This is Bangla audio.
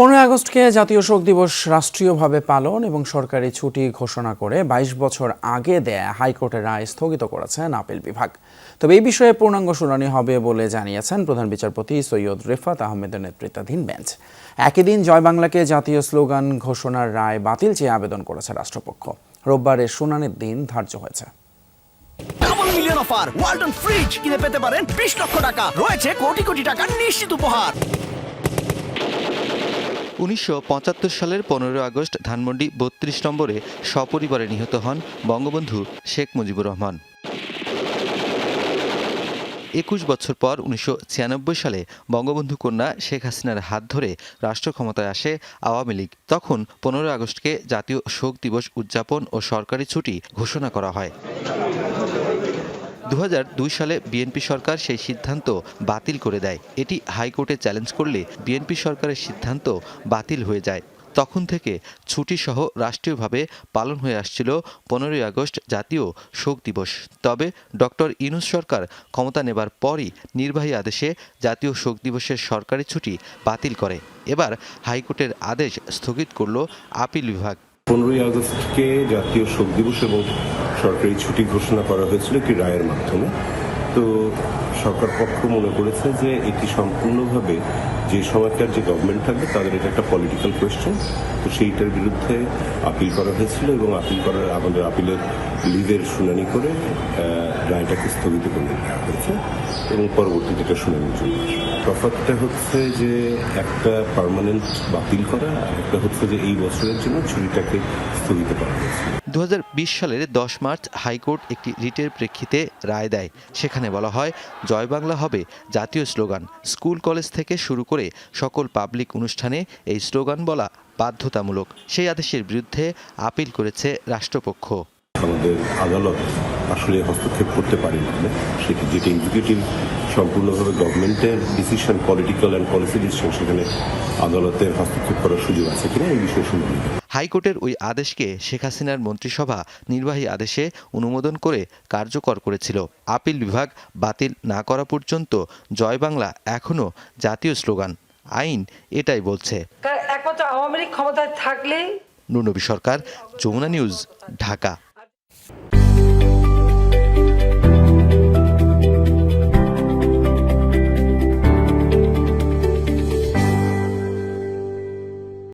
পনেরোই আগস্টকে জাতীয় শোক দিবস রাষ্ট্রীয়ভাবে পালন এবং সরকারি ছুটি ঘোষণা করে বাইশ বছর আগে দেয়া হাইকোর্টের রায় স্থগিত করেছেন আপিল বিভাগ। তবে এই বিষয়ে পূর্ণাঙ্গ শুনানি হবে বলে জানিয়েছেন প্রধান বিচারপতি সৈয়দ রেফাত আহমেদের নেতৃত্বাধীন বেঞ্চ। একই দিন জয় বাংলাকে জাতীয় স্লোগান ঘোষণার রায় বাতিল চেয়ে আবেদন করেছে রাষ্ট্রপক্ষ। রোববারের শুনানির দিন ধার্য হয়েছে। কিনে পেতে পারেন বিশ লক্ষ টাকা। রয়েছে কোটি কোটি টাকার নিশ্চিত উপহার। উনিশশো পঁচাত্তর সালের পনেরো আগস্ট ধানমন্ডি বত্রিশ নম্বরে সপরিবারে নিহত হন বঙ্গবন্ধু শেখ মুজিবুর রহমান। একুশ বছর পর উনিশশো ছিয়ানব্বই সালে বঙ্গবন্ধু কন্যা শেখ হাসিনার হাত ধরে রাষ্ট্র ক্ষমতায় আসে আওয়ামী লীগ। তখন পনেরো আগস্টকে জাতীয় শোক দিবস উদযাপন ও সরকারি ছুটি ঘোষণা করা হয়। দু হাজার দুই সালে বিএনপি সরকার সেই সিদ্ধান্ত বাতিল করে দেয়। এটি হাইকোর্টে চ্যালেঞ্জ করলে বিএনপি সরকারের সিদ্ধান্ত বাতিল হয়ে যায়। তখন থেকে ছুটি সহ রাষ্ট্রীয়ভাবে পালন হয়ে আসছিল পনেরোই আগস্ট জাতীয় শোক দিবস। তবে ডক্টর ইনুস সরকার ক্ষমতা নেবার পরই নির্বাহী আদেশে জাতীয় শোক দিবসের সরকারি ছুটি বাতিল করে। এবার হাইকোর্টের আদেশ স্থগিত করল আপিল বিভাগ। পনেরোই আগস্টকে জাতীয় শোক দিবস এবং সরকারি ছুটি ঘোষণা করা হয়েছিল একটি রায়ের মাধ্যমে। তো সরকার পক্ষ মনে করেছে যে এটি সম্পূর্ণভাবে যে সময়কার যে গভর্নমেন্ট থাকবে, তাদের এটা একটা পলিটিক্যাল কোয়েশ্চেন তো সেইটার বিরুদ্ধে আপিল করা হয়েছিল এবং আপিল করার আমাদের আপিলের লিভের শুনানি করে রায়টাকে স্থগিত করে দেওয়া হয়েছে এবং পরবর্তীতে এটা শুনানির জন্য। তফাৎটা হচ্ছে যে একটা পার্মানেন্ট বাতিল করা একটা হচ্ছে যে এই বছরের জন্য ছুটিটাকে স্থগিত করা হয়েছে। দু সালের দশ মার্চ হাইকোর্ট একটি রিটের প্রেক্ষিতে রায় দেয়। সেখানে বলা হয়, জয় বাংলা হবে জাতীয় স্লোগান। স্কুল, কলেজ থেকে শুরু করে সকল পাবলিক অনুষ্ঠানে এই স্লোগান বলা বাধ্যতামূলক। সেই আদেশের বিরুদ্ধে আপিল করেছে রাষ্ট্রপক্ষ। আমাদের আদালত আসলে হস্তক্ষেপ করতে পারেন সেটি যেটি এক্সিকিউটিভ সম্পূর্ণভাবে গভর্নমেন্টের decision political and policy decision সেখানে আদালতের হস্তক্ষেপ করার সুযোগ আছে কিনা এই বিষয়ে শুনবেন হাইকোর্টের ওই আদেশকে শেখ হাসিনার মন্ত্রিসভা নির্বাহী আদেশে অনুমোদন করে কার্যকর করেছিল। আপিল বিভাগ বাতিল না করা পর্যন্ত জয় বাংলা এখনও জাতীয় স্লোগান। আইন এটাই বলছে। একমাত্র আওয়ামী লীগ ক্ষমতায় থাকলেই নুরনবী সরকার যমুনা নিউজ ঢাকা।